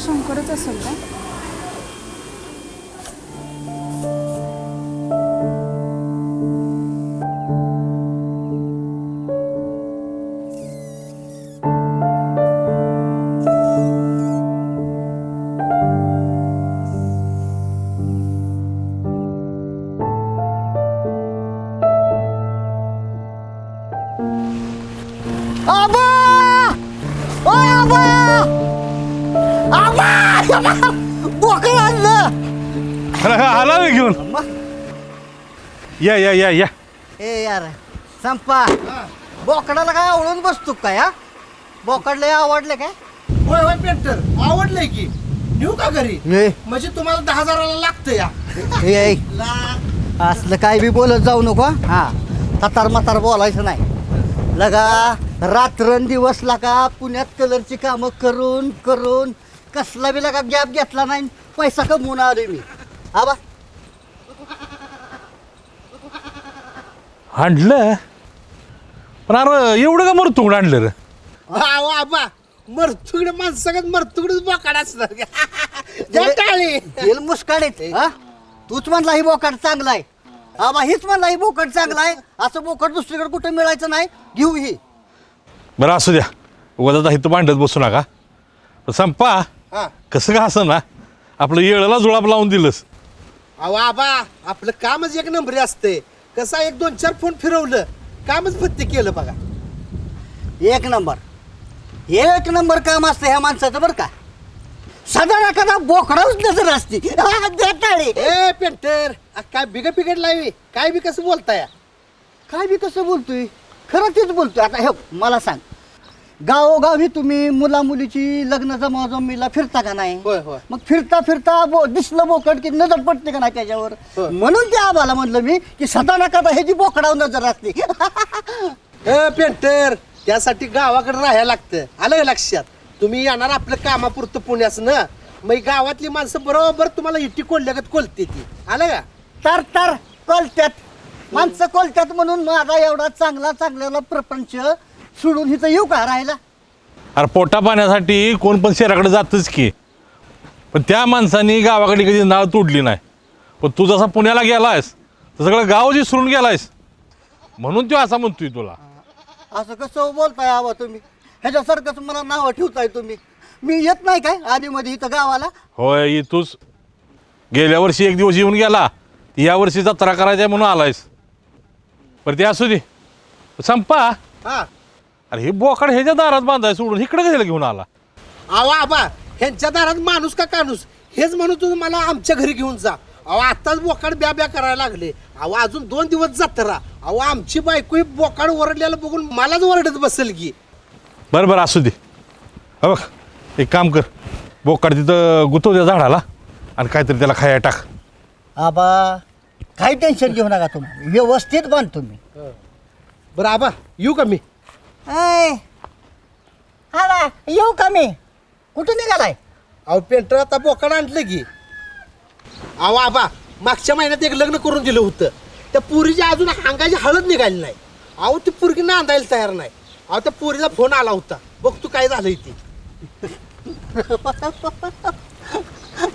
son या या या या. ए यार संपा. बोकडाला काय आवडून बसतो काय हा? बोकडले आवडले काय? होय होय पेंटर. आवडलंय की. नेऊ का घरी? ए, म्हणजे तुम्हाला दहा हजाराला लागतं या. ए, ए, असलं काय बी बोलत जाऊ नको हा. ततार मातार बोलायचं नाही. लगा रात्रंदिवस लगा पुण्यात कलरची कामं करून करून कसला बी लगा गॅप घेतला नाही पैसा कमवून आलोय मी. आबा आणलं? पण अरे एवढं का मरतो आणलं रे? वा वा बा. मरतुकडे मरतुकडच बोकाड असणार. ज्या टाळी. तेल मुस्काडीत हा? तूच म्हणला ही बोकड चांगला आहे. आबा हीच म्हणला ही बोकड चांगला आहे. असं बोकड दुसरीकडे कुठे मिळायचं नाही घेऊ ही. बरं असू द्या. उगाच आता इथं भांडत बसू नका. पण संपा. हा. कसं का असं ना? आपलं येळाला जुळाब लावून दिलंस. अहो आबा आपलं कामच एक नंबरी असते. कसा एक दोन चार फोन फिरवलं कामच फत्ते केलं बघा. एक नंबर. एक नंबर काम असतं ह्या माणसाचं बरं का. साधारण एखादा बोकडाच नजर असते. हा, द्या टाळे. ए पेंटर आ, काय बिग बिघड लावी? काय बी कसं बोलताय? काय बी कसं बोलतोय? खरं तेच बोलतोय. आता हे मला सांग. गावोगावी तुम्ही मुला मुलीची लग्न जमाजमीला फिरता का नाही? होय होय. मग फिरता फिरता बो दिसलं बोकड की नजर पडते का नाही त्याच्यावर? हो. म्हणून त्या आम्हाला म्हणलं मी की सदा नका ह्याची बोकडावर नजर असते? ए पेंटर त्यासाठी गावाकडे राहायला लागतं आलं का लक्षात? तुम्ही येणार आपलं कामापुरतं पुण्याच ना मग ही गावातली माणसं बरोबर तुम्हाला इटी कोल्ह्यागत कोलते ती. आलं का? तर तर कोलत्यात. माणसं कोलत्यात म्हणून माझा एवढा चांगला चांगल्याला प्रपंच सोडून इथं येऊ का राहायला? अरे पोटा पाण्यासाठी कोण पण शहराकडे जातच की. पण त्या माणसाने गावाकडे कधी नाव तोडली नाही. पण तू जसा पुण्याला गेलायस तर सगळं गाव विसरून गेलायस म्हणून तो असा म्हणतोय तुला. असं कसं बोलताय आवा तुम्ही? ह्याच्यासारखंच मला नावं ठेवताय तुम्ही. मी येत नाही काय आधीमध्ये इथं गावाला? होय इथूच. गेल्या वर्षी एक दिवस येऊन गेला या वर्षी जत्रा करायचा म्हणून आलायस. बरं ते असू दे. संपा. हा. अरे हे बोकड ह्याच्या दारात बांधाय सोडून इकडे कशाला घेऊन आला. अहो आबा ह्यांच्या दारात माणूस का काणूस? हेच म्हणून तुम्ही मला आमच्या घरी घेऊन जा. अहो आताच बोकाड ब्या ब्या करायला लागले. अहो अजून दोन दिवस जत्रा. अहो आमची बायको ही बोकाड ओरडलेलं बघून मलाच ओरडत बसेल की. बरं बरं असू दे. हा बघ एक काम कर. बोकड तिथं गुतव त्या झाडाला आणि काहीतरी त्याला खाया टाक. आबा काही टेन्शन घेऊ नका तुम्ही. व्यवस्थित बांध तुम्ही. बरं आबा येऊ का मी? ऐ, हा ना, येऊ का मी? कुठे निघालाय? अहो पेंटर आता बोकाड आणलं की. अहो आबा मागच्या महिन्यात एक लग्न करून दिलं होतं. त्या पुरीची अजून अंगाची हळद निघाली नाही. अहो ती पुरगी नांदायला तयार नाही. अहो त्या पुरीला फोन आला होता. बघ तू काय झालंय ती.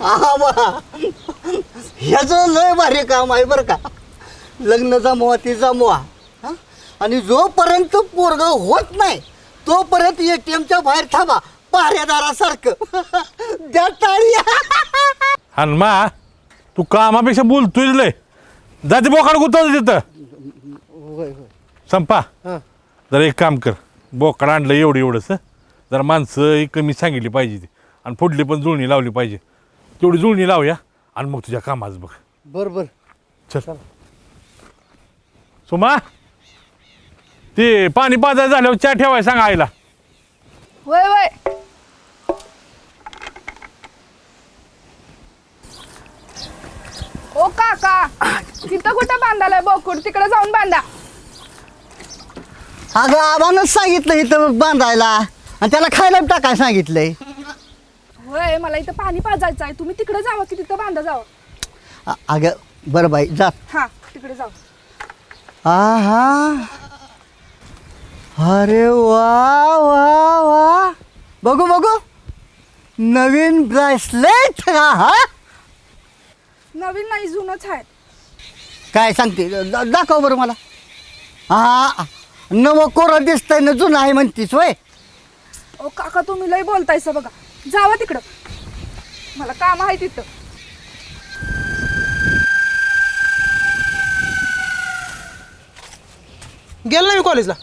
आबा ह्याचं लय भारी काम आहे बरं का. लग्न जमवा ती जमवा? आणि जोपर्यंत पोरग होत नाही तोपर्यंत एटीएमच्या बाहेर थांबा. पाऱ्यादारासारखं द्या टाळी. आणि मा तू कामापेक्षा बोलतोय लय. जाते बोकाड गुतव तिथं. होय होय. संपा. हां. जरा एक काम कर. बोकड आणलं एवढं एवढंच जरा माणसं ही कमी सांगितली पाहिजे ती. आणि पुढली पण जुळणी लावली पाहिजे. तेवढी जुळणी लावूया आणि मग तुझ्या कामाचं बघ. बर बर. चल. सुमा? ते पाणी पाजायला झाल्यावर चहा ठेवाय सांग आईला. वय वय. ओ काका तिथं कुठं बांधालाय? बोकुड तिकडे जाऊन बांधा. अगं आबानच सांगितलं इथं बांधायला. आणि त्याला खायला बी टाकाय सांगितलंय. होय मला इथं पाणी पाजायचं आहे. तुम्ही तिकडे जावं की तिथं बांधा जावं. अ- अगं बरं बाई जा. हा तिकडे जाऊ. आहा. अरे वा वा वा. बघू बघू. नवीन ब्रेसलेट हा नवीन नाही जुनच आहे काय सांगते? दा- दाखव बरं मला. हा नवं कोरं दिसतंय ना जुनं आहे म्हणतीस वय. ओ काका तुम्ही लय बोलतायस बघा. जावा तिकडं. मला काम आहे तिथं. गेला ना मी कॉलेजला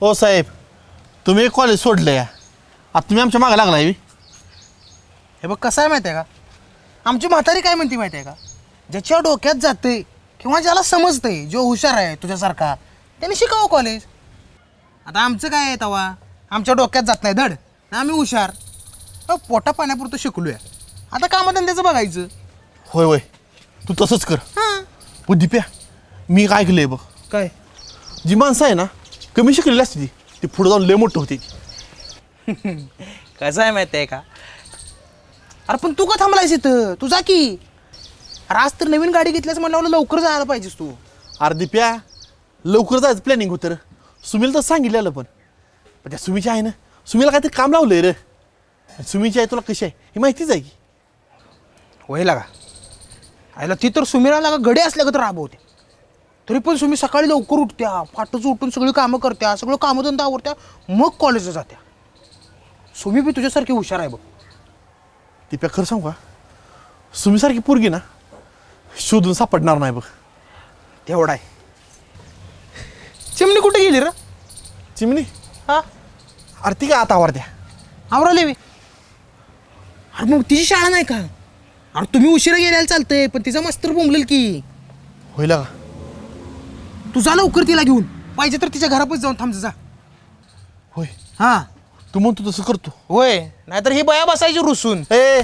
हो साहेब तुम्ही एक कॉलेज सोडलं या. आता तुम्ही आमच्या मागे लागलाय बी. हे बघ कसं आहे माहिती आहे का? आमची म्हातारी काय म्हणते माहिती आहे का? ज्याच्या डोक्यात जाते किंवा ज्याला समजते जो हुशार आहे तुझ्यासारखा त्याने शिकावं कॉलेज आता आमचं काय आहे तवा? आमच्या डोक्यात जात नाही धड. ना आम्ही हुशार. अहो, पोटा पाण्यापुरतं शिकलोय. आता कामधंद्याचं बघायचं. होय होय. तू तसंच कर. हां. दिप्या मी काय ऐकलंय बघ. काय? जी माणसं आहे ना कमी शिकलेली असते ती? ती पुढे जाऊन लय मोठं होते. कसं आहे माहिती आहे का? अरे पण तू का थांबलायस इथं? तू जा की. अरे आज तर नवीन गाडी घेतल्यास म्हणल्यावर लवकर जायला पाहिजेस तू. अरे दिप्या लवकर जायचं प्लॅनिंग होतं रे. सुमीला तर सांगितलेलं पण. पण त्या सुमीची आहे ना सुमीला काहीतरी काम लावलंय रे. सुमीची आहे तुला कशी आहे ही माहितीच आहे की? होय लागा. आयला ती तर सुमीला लागा गडे असल्या का तर राबवते. तरी पण सुमी सकाळी लवकर उठत्या फाटच उठून सगळी कामं करत्या सगळं कामधंदा आवडत्या मग कॉलेजला जात्या. सुमी बी तुझ्यासारखी हुशार आहे बघ. दिप्या खरं सांगू का? सुमीसारखी पोरगी ना शोधून सापडणार नाही बघ. तेवढा आहे. चिमणी कुठे गेली र? चिमणी? हा? अरे ती काय आता आवडत्या आवराले वे अरे मग तिची शाळा नाही का? अरे तुम्ही उशिरा गेल्याला चालतंय पण तिचा मास्तर बोंबलेल की. होईल का? तू जा लवकर तिला घेऊन. पाहिजे तर तिच्या घरापास जाऊन थांब जा. होय. हां. तू म्हणतो तसं करतो. होय. नाहीतर ही बया बसायची रुसून. ए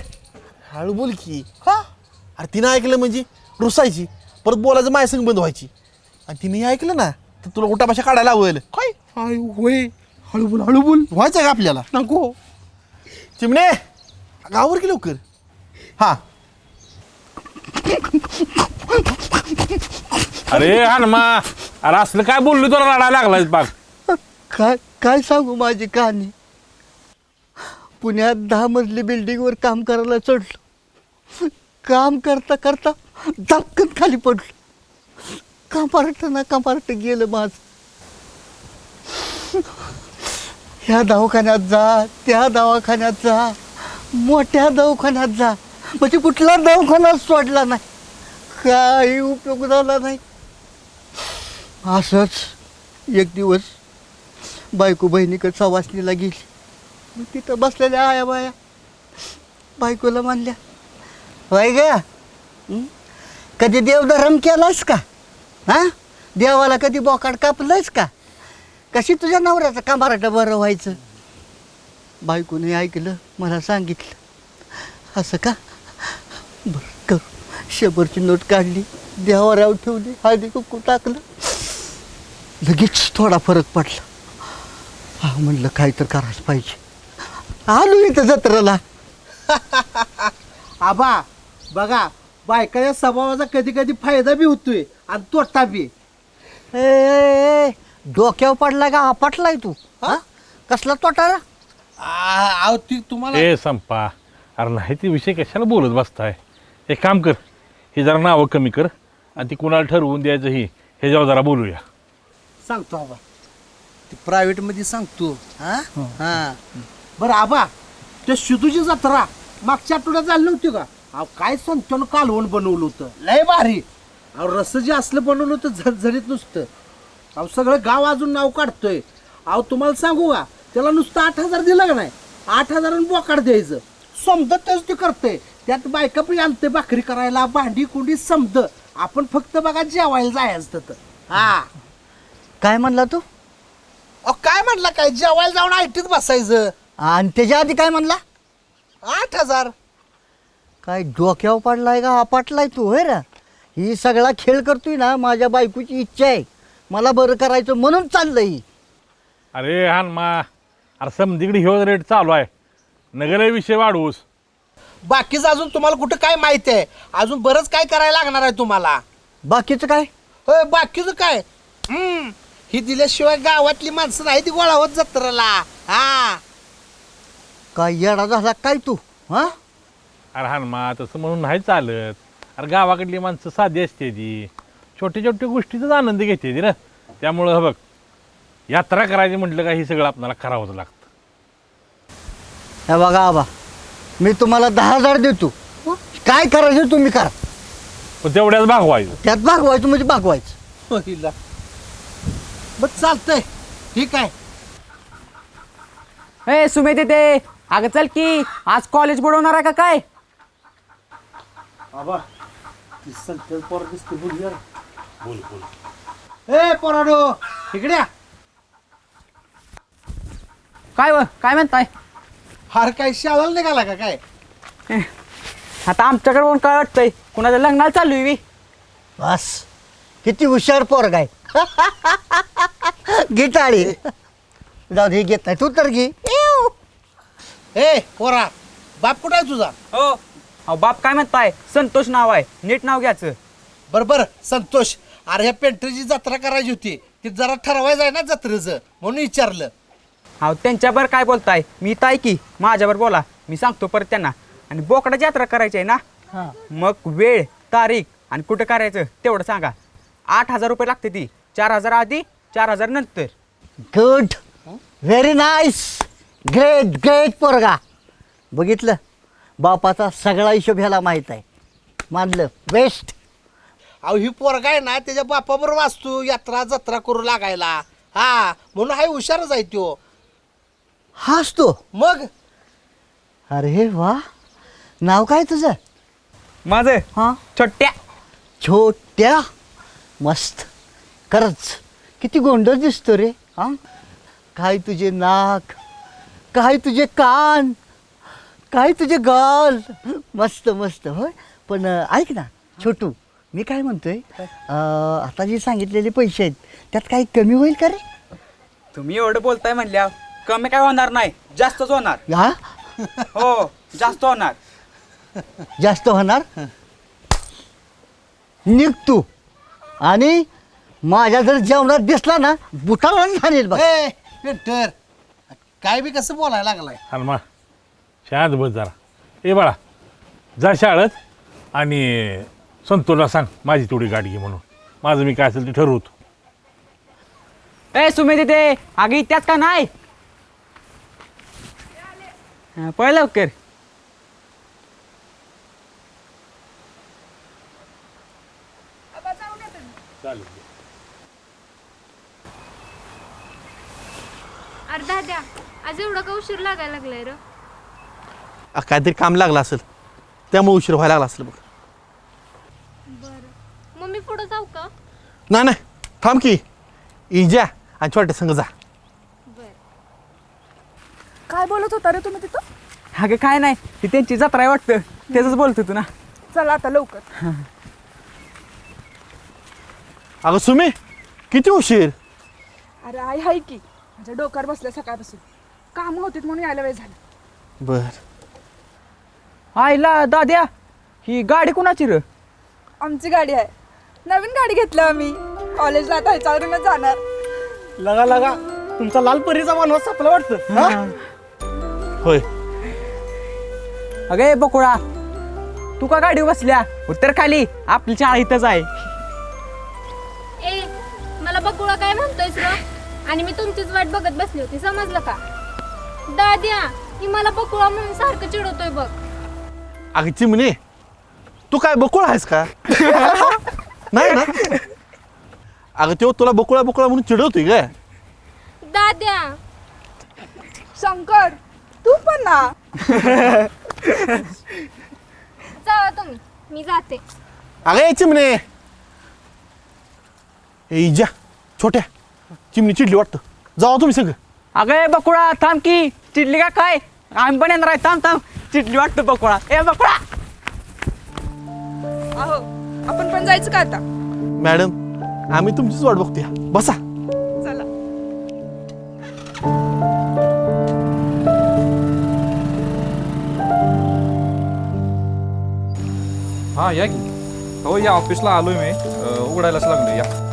हळू बोल की. का अरे तिनं ऐकलं म्हणजे रुसायची परत बोलायचं माझ्या संग बंद व्हायची. आणि तिने हे ऐकलं ना तर तुला उठा भाषा काढायला हवं. काय? हाय होय. हळू बोल हळू बोल. व्हायचं का आपल्याला? नको. चिमणे गावर की लवकर? हा. अरे हनुमा अरे असलं काय बोललो तुला रडायला लागलाय बाग काय काय सांगू माझी कहाणी? पुण्यात दहा मजली बिल्डिंगवर काम करायला चढलो. काम करता करता धपकन खाली पडलो. कंपार्ट ना कंपार्ट गेलं माझ. ह्या दवाखान्यात जा त्या दवाखान्यात जा मोठ्या दवाखान्यात जा. म्हणजे कुठला दवाखाना सोडला नाही. काही उपयोग झाला नाही. असंच एक दिवस बायको बहिणीकडे सवासणीला गेली. मग तिथं बसलेल्या आया बाया बायकोला म्हणल्या वाय ग कधी देवधरम केलास का? हां? देवाला कधी बोकाड कापलंयस का? कशी तुझ्या नवऱ्याचं कामाराट बरं व्हायचं? बायकोने ऐकलं मला सांगितलं असं का? बरं कर. शंभरची नोट काढली देवाराव ठेवली हळदी कुकू टाकलं लगेच थोडा फरक पडला. हा म्हणलं काय तर करायला पाहिजे. आलो इथं जत्रेला. आबा बघा बायकाच्या स्वभावाचा कधी कधी फायदा बी होतोय आणि तोटा बी. ए, ए, ए, डोक्यावर पडला का आपटलाय तू? हा? कसला तोटा रे? आ- अहो ती तुम्हाला ए संपा. अरे नाही ते विषय कशाला बोलत बसताय? एक काम कर हे जरा नावं कमी कर आणि ती कुणाला ठरवून द्यायचं ही. हे जेव्हा जरा बोलूया. सांगतो आबा. ते प्रायव्हेटमध्ये सांगतो. हा? हा. बरं आबा त्या शितूची जत्रा मागच्या आठवड्यात झाली नव्हती का? अहो काय सांगतो ना कालवण बनवलं होतं. लय भारी. अहो रस जे असलं बनवलं होतं झरझरीत नुसतं. अहो सगळं गाव अजून नाव काढतोय. अहो तुम्हाला सांगू का? त्याला नुसतं आठ हजार दिलं का नाही? आठ हजारानं बोकाड द्यायचं. समजत तेच ते करते त्यात बायका पण आणते भाकरी करायला भांडी कुंडी समज आपण फक्त बघा जेवायला जायचं तर हा. काय म्हणला तू? अहो काय म्हटलं काय? जेवायला जाऊन आयटीत बसायचं. आणि त्याच्या आधी काय म्हणला? आठ हजार. काय डोक्यावर पडलाय का? आपटलाय तू होय रे. ही सगळा खेळ करतोय ना माझ्या बायकोची इच्छा आहे. मला बरं करायचं म्हणून चाललंय ही. अरे हनुमा. अरे समधीकडे ह्यो रेट चालू आहे. नगर विषय वाढवूस. बाकीचं अजून तुम्हाला कुठं काय माहिती आहे? अजून बरंच काय करायला लागणार आहे तुम्हाला. बाकीचं काय? होय बाकीचं काय? हम्म. ही दिल्याशिवाय गावातली माणसं नाही ती गोळा होत जत्रेला. हा. काय येडा झाला काय तू हा? अरे हनुमा तसं म्हणून नाही चालत. अरे गावाकडली माणसं साधी असते ती. छोट्या छोट्या गोष्टीचाच आनंद घेते ती ना त्यामुळं हे बघ यात्रा करायची म्हटलं का हे सगळं आपल्याला करावंच लागतं. हे बघा आबा मी तुम्हाला दहा हजार देतो. काय करायचं तुम्ही करा. पण तेवढ्याच भागवायचं. त्यात भागवायचं म्हणजे भागवायचं. पहिला बस चालतंय. ठीक आहे. ए सुमे तिथे अगं चल की. आज कॉलेज बुडवणार आहे का काय? ए पोराडो इकडे या. काय व काय म्हणताय? हार काय शाळाला निघाला का काय? आता आमच्याकडे कोण काय वाटतंय? कुणाच्या लग्नाला चालू आहे बस. किती हुशार पोरग आहे. गिटाळी जाऊ दे घेत नाही. तू तर घे. ए पोरा बाप कुठं आहे तुझा? हो. अहो बाप काय म्हणताय? संतोष नाव आहे. नीट नाव घ्यायचं. बरं बरं. संतोष. अरे ह्या पेंटरीची जत्रा करायची होती. ती जरा ठरवायचं आहे ना जत्रेचं म्हणून विचारलं. अहो त्यांच्यावर काय बोलताय? मी इथं आहे की. माझ्यावर बोला. मी सांगतो परत त्यांना. आणि बोकडाची यात्रा करायची आहे ना? मग वेळ तारीख आणि कुठं करायचं तेवढं सांगा. आठ हजार रुपये लागते ती. चार हजार आधी चार हजार नंतर. Good very nice great great पोरगा. बघितलं? बापाचा सगळा हिशोब ह्याला माहीत आहे. मानलं? बेस्ट अहो ही पोरगा आहे ना त्याच्या बापाबरोबर वाचतो यात्रा जत्रा करू लागायला. हा म्हणून हाय हुशारच आहे त्यो हाच तो. मग? अरे वा. नाव काय तुझं? माझं? हां? छोट्या. छोट्या? मस्त. खरंच. किती गोंडस दिसतो रे हा? काय तुझे नाक काय तुझे कान काय तुझे गाल. मस्त मस्त होय. पण ऐक ना छोटू मी काय म्हणतोय अं, आता जे सांगितलेले पैसे आहेत त्यात काही कमी होईल का रे? तुम्ही एवढं बोलताय म्हणल्या कमी काय होणार नाही जास्तच होणार. हा? हो जास्त होणार. जास्त होणार? निघ तू. आणि माझ्या जर जेवणात दिसला ना बुटाला झालेल बघ. ए पेंटर काय बी कसं बोलायला लागलाय? हनुमा शाळेत बस जरा. ए बाळा जा शाळेत आणि संतोषला सांग माझी तेवढी गाडी घे म्हणून. माझं मी काय असेल ते ठरवतो ए सुमे तिथे आगी त्यात का नाही? हा, पळ लवकर. अर्धा द्या. आज एवढा का उशीर लागायला लागलाय र? आ, काहीतरी काम लागलं असेल. त्यामुळे उशीर व्हायला लागला असेल बघ. बरं. मग मी पुढं जाऊ का? नाही नाही. थांब की. इजा आणि छोट्या संग जा. बरं. काय बोलत होता रे तुम्ही तिथं? अगं काय नाही. ती त्यांची जत्रा आहे वाटतं. त्याच बोलतो तू ना. चला आता लवकर. अगं सुमे किती उशीर? अरे आई हाय की. माझ्या डोक्यावर बसल्या सकाळपासून. कामं होतीत म्हणून यायला वेळ झाला. बर. आईला दाद्या ही गाडी कुणाची र? आमची गाडी आहे. नवीन गाडी घेतली आम्ही. कॉलेजला आता ह्याच्यावरूनच जाणार. लगा लगा. तुमचा लाल परीचा मानवा सापला वाटतं हा? होय. अगे बकुळा तू का गाडी बसल्या? उत्तर खाली. आपली शाळा इथंच आहे. बकुळा काय म्हणतोयस र आणि मी तुमचीच वाट बघत बसली होती समजलं का? दाद्या ही मला बकुळा म्हणून सारखं चिडवतोय बघ. अगं चिमणे तू काय बकुळा आहेस का? नाही ना? अगं तेव्हा तुला बकुळा बकुळा म्हणून चिडवतोय का दाद्या. शंकर तू पण ना. जावा तुम्ही मी जाते. अगं ए चिमणे. ए इजा छोट्या. चिमणी चिडली वाटतं. जावा तुम्ही सगळं. अगे बकुळा थांब की. चिडली का काय? आम्ही पण येणार आहे. थांब थांब. चिडली वाटतं बकुळा. ए बकुळा! अहो आपण पण जायचं का आता? मॅडम आम्ही तुमचीच वाट बघतोय. बसा. चला. हां या की. हो या ऑफिसला आलोय मी. अ, उघडायलाच लागलो या.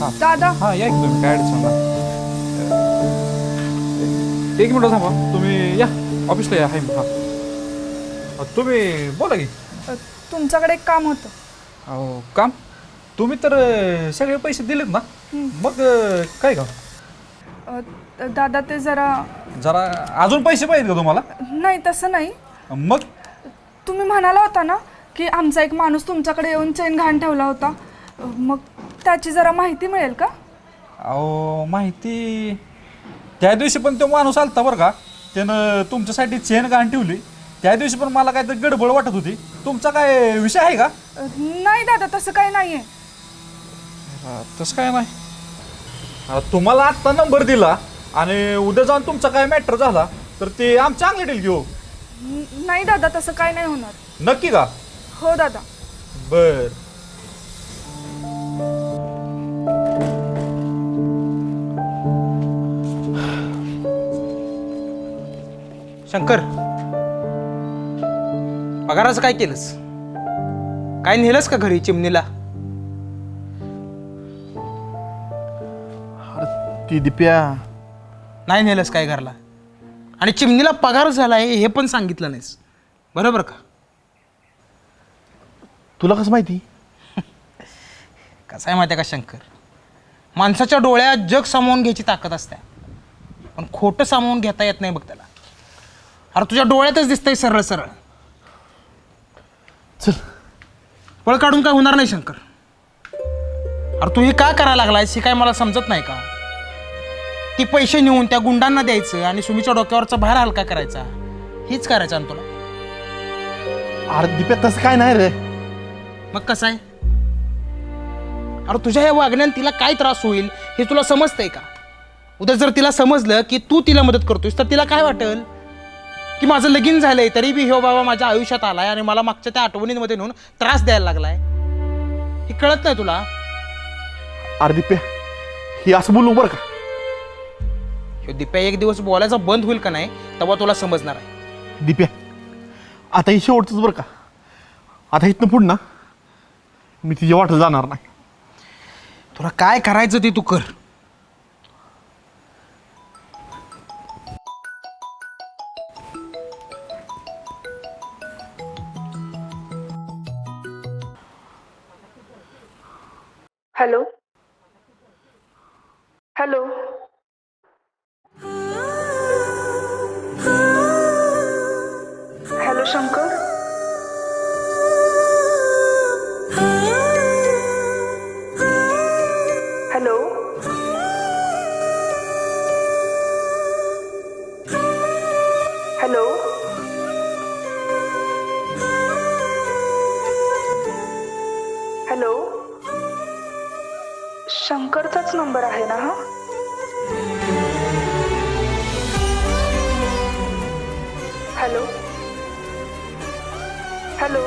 बर दादा हां या की तुम्ही काय अडचण नाही. एक मिनिट थांबा तुम्ही या ऑफिसला या हाय हां. अ, तुम्ही बोला की. अ, तुमच्याकडे एक काम होतं. अहो काम? तुम्ही तर अ, सगळे पैसे दिलेत ना? मग अ, काय का अ, दादा ते जरा जरा अजून पैसे पाहिजेत का तुम्हाला? नाही तसं नाही. मग? तुम्ही म्हणाला होता ना की आमचा एक माणूस तुमच्याकडे येऊन चेन घाण ठेवला होता. अ, मग त्याची जरा माहिती मिळेल का? अहो माहिती त्या दिवशी पण तो माणूस आलता बरं का. त्यानं तुमच्यासाठी चेन घाण ठेवली. त्या दिवशी पण मला काहीतरी गडबड वाटत होती. तुमचा काय विषय आहे का? अ, नाही दादा तसं काही नाही आहे हा, तसं काय नाही. हा, तुम्हाला आत्ता नंबर दिला आणि उद्या जाऊन तुमचा काय मॅटर झाला तर ते आमच्या अंगली डील घेऊ नाही दादा तसं काही नाही होणार. नक्की का? हो दादा. बर. शंकर पगाराचं काय केलंस? काय नेलंस का घरी चिमणीला? ती दिप्या. नाही नेलंस काय घरला? आणि चिमणीला पगार झालाय हे पण सांगितलं नाहीस. बरोबर का? तुला कसं माहिती? कसं आहे माहिती आहे का शंकर? माणसाच्या डोळ्यात जग सामावून घ्यायची ताकद असते. पण खोटं सामावून घेता येत नाही बघ त्याला. अरे तुझ्या डोळ्यातच दिसतंय सरळ सरळ. चल. पळ काढून काय होणार नाही शंकर. अरे तू हे का करायला लागलायस? हे काय मला समजत नाही का? ती पैसे नेऊन त्या गुंडांना द्यायचं आणि सुमीच्या डोक्यावरचा भार हलका करायचा. हेच करायचं आणि तुला. अरे दिप्या तसं काय नाही रे. मग कसं आहे? अरे तुझ्या या वागण्याने तिला काय त्रास होईल हे तुला समजतंय का? उद्या जर तिला समजलं की तू तिला मदत करतोयस तर तिला काय वाटेल? की माझं लगीन झालंय तरी बी ह्यो बाबा माझ्या आयुष्यात आलाय आणि मला मागच्या त्या आठवणींमध्ये नेऊन त्रास द्यायला लागलाय. हे कळत नाही तुला? अरे दिप्या ही असं बोलू बरं का? ह्यो दिप्या एक दिवस बोलायचा बंद होईल का नाही तेव्हा तुला समजणार आहे. दिप्या आता ही शेवटचंच बरं का? आता इथनं पुढं ना मी तिच्या वाटत जाणार नाही. तुला काय करायचं ते तू कर. हॅलो शंकरचाच नंबर आहे ना हा? Hello hello